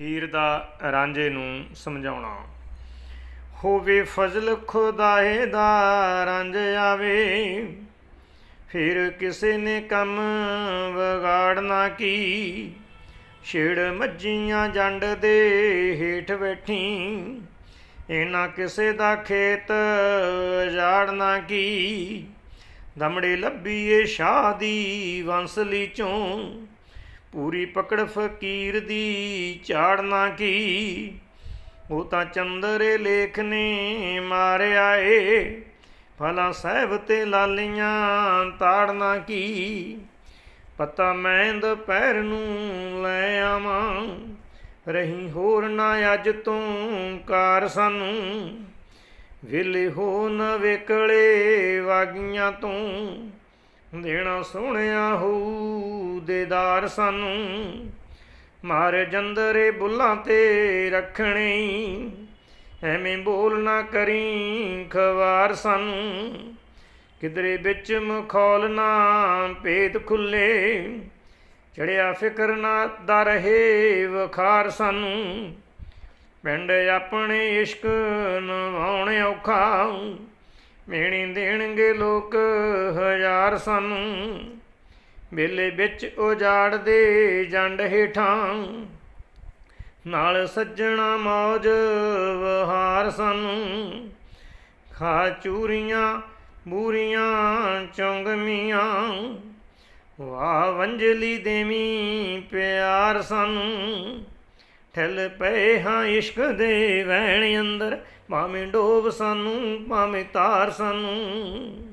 ਹੀਰ ਦਾ ਰਾਂਝੇ ਨੂੰ ਸਮਝਾਉਣਾ। ਹੋਵੇ ਫਜ਼ਲ ਖੁਦਾਏ ਦਾ ਰੰਜ ਆਵੇ, ਫਿਰ ਕਿਸੇ ਨੇ ਕੰਮ ਵਿਗਾੜਨਾ ਕੀ। ਛੇੜ ਮੱਜੀਆਂ ਜੰਡ ਦੇ ਹੇਠ ਬੈਠੀ, ਇਹਨਾਂ ਕਿਸੇ ਦਾ ਖੇਤ ਜਾੜਨਾ ਕੀ। ਦਮੜੇ ਲੱਭੀਏ ਸ਼ਾਹ ਦੀ ਵੰਸਲੀ ਚੋਂ ਪੂਰੀ ਪਕੜ ਫਕੀਰ ਦੀ ਝਾੜਨਾ ਕੀ। ਉਹ ਤਾਂ ਚੰਦਰੇ ਲੇਖ ਨੇ ਮਾਰਿਆ ਏ। ਫਲਾ ਸਾਹਿਬ ਤੇ ਲਾਲੀਆਂ ਤਾੜਨਾ ਕੀ। ਪਤਾ ਮੈਂ ਦੁਪਹਿਰ ਨੂੰ ਲੈ ਆਵਾਂ। ਰਹੀ ਹੋਰ ਨਾ ਅੱਜ ਤੋਂ ਕਾਰ ਸਾਨੂੰ। ਵੇਲੇ ਹੋ ਨ ਵੇਕਲੇ ਵਾਗੀਆਂ ਤੋਂ। ਦੇਣਾ ਸੋਹਣਿਆ ਹੋ ਦੇਦਾਰ ਸਾਨੂੰ ਮਾਰ ਜੰਦਰੇ ਬੁੱਲਾਂ ਤੇ ਰੱਖਣੇ ਐਵੇਂ ਬੋਲ ਨਾ ਕਰੀ ਖਵਾਰ ਸਾਨੂੰ। ਕਿਧਰੇ ਵਿੱਚ ਮਖੌਲ ਨਾ ਭੇਦ ਖੁੱਲੇ। ਚੜਿਆ ਫਿਕਰ ਨਾ ਦਾ ਰਹੇ ਵਖਾਰ ਸਾਨੂੰ। ਪਿੰਡ ਆਪਣੇ ਇਸ਼ਕ ਨਵਾਉਣ ਔਖਾ। ਮੇਣੀ ਦੇਣਗੇ ਲੋਕ ਹਜ਼ਾਰ ਸਾਨੂੰ। ਮੇਲੇ ਵਿੱਚ ਉਜਾੜ ਦੇ ਜੰਡ ਹੇਠਾਂ। ਨਾਲ ਸੱਜਣਾ ਮੌਜ ਵਹਾਰ ਸਾਨੂੰ। ਖਾ ਚੂਰੀਆਂ ਬੂਰੀਆਂ ਚੌਂਗਮੀਆਂ ਵਾਹ ਵੰਜਲੀ ਦੇਵੀ ਪਿਆਰ ਸਾਨੂੰ। ਠੱਲ ਪਏ ਹਾਂ ਇਸ਼ਕ ਦੇ ਵਹਿਣ ਅੰਦਰ, ਭਾਵੇਂ ਡੋਬ ਸਾਨੂੰ, ਭਾਵੇਂ ਤਾਰ ਸਾਨੂੰ।